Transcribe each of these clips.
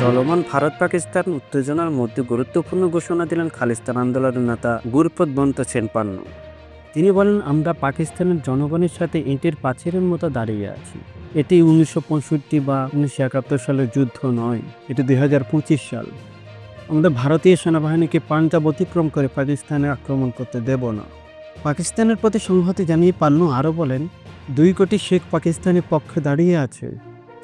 চলমান ভারত পাকিস্তান উত্তেজনার মধ্যে গুরুত্বপূর্ণ ঘোষণা দিলেন খালিস্তান আন্দোলনের নেতা গুরপদ বন্ত সেন পান্নু তিনি বলেন, আমরা পাকিস্তানের জনগণের সাথে ইটের পাঁচিরের মতো দাঁড়িয়ে আছি। এটি উনিশশো পঁয়ষট্টি বা উনিশশো একাত্তর সালের যুদ্ধ নয়, এটি দুই হাজার পঁচিশ সাল। আমাদের ভারতীয় সেনাবাহিনীকে পাঞ্জাব অতিক্রম করে পাকিস্তানে আক্রমণ করতে দেব না। পাকিস্তানের প্রতি সংহতি জানিয়ে পান্নু আরও বলেন, দুই কোটি শেখ পাকিস্তানের পক্ষে দাঁড়িয়ে আছে।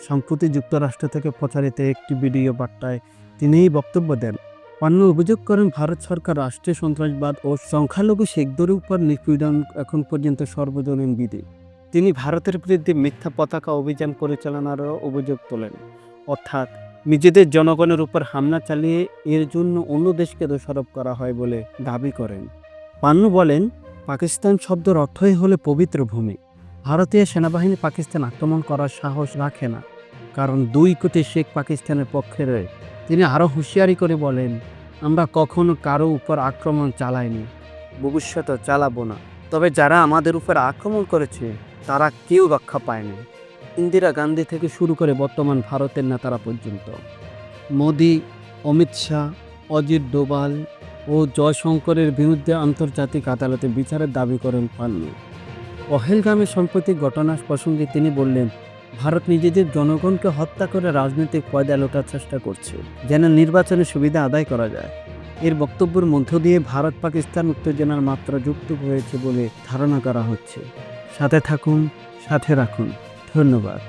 সম্প্রতি যুক্তরাষ্ট্র থেকে প্রচারিত একটি ভিডিও বার্তায় তিনি এই বক্তব্য দেন। পান্নু অভিযোগ করেন, ভারত সরকার রাষ্ট্রীয় সন্ত্রাসবাদ ও সংখ্যালঘু শেখদের উপর নিপীড়ন এখন পর্যন্ত সর্বজনীন বিধি। তিনি ভারতের বিরুদ্ধে মিথ্যা পতাকা অভিযান পরিচালনারও অভিযোগ তোলেন। অর্থাৎ, নিজেদের জনগণের উপর হামলা চালিয়ে এর জন্য অন্য দেশকে দোষারোপ করা হয় বলে দাবি করেন। পান্নু বলেন, পাকিস্তান শব্দের অর্থই হলে পবিত্র ভূমি। ভারতীয় সেনাবাহিনী পাকিস্তান আক্রমণ করার সাহস রাখে না। কারণ দুই কোটি শেখ পাকিস্তানের পক্ষে রয়ে তিনি আরও হুঁশিয়ারি করে বলেন, আমরা কখনো কারও উপর আক্রমণ চালাইনি। ভবিষ্যতে চালাবো না। তবে যারা আমাদের উপর আক্রমণ করেছে, তারা কেউ রক্ষা পায়নি। ইন্দিরা গান্ধী থেকে শুরু করে বর্তমান ভারতের নেতারা পর্যন্ত। মোদি, অমিত শাহ, অজিত ডোভাল ও জয়শঙ্করের বিরুদ্ধে আন্তর্জাতিক আদালতে বিচারের দাবি করেন পান্নু পহেলগামে সাম্প্রতিক ঘটনা প্রসঙ্গে তিনি বললেন, ভারত নিজেদের জনগণকে হত্যা করে রাজনৈতিক পয়দা লোটার চেষ্টা করছে, যেন নির্বাচনের সুবিধা আদায় করা যায়। এর বক্তব্যের মধ্য দিয়ে ভারত পাকিস্তান উত্তেজনার মাত্রা যুক্ত হয়েছে বলে ধারণা করা হচ্ছে। সাথে থাকুন, সাথে রাখুন। ধন্যবাদ।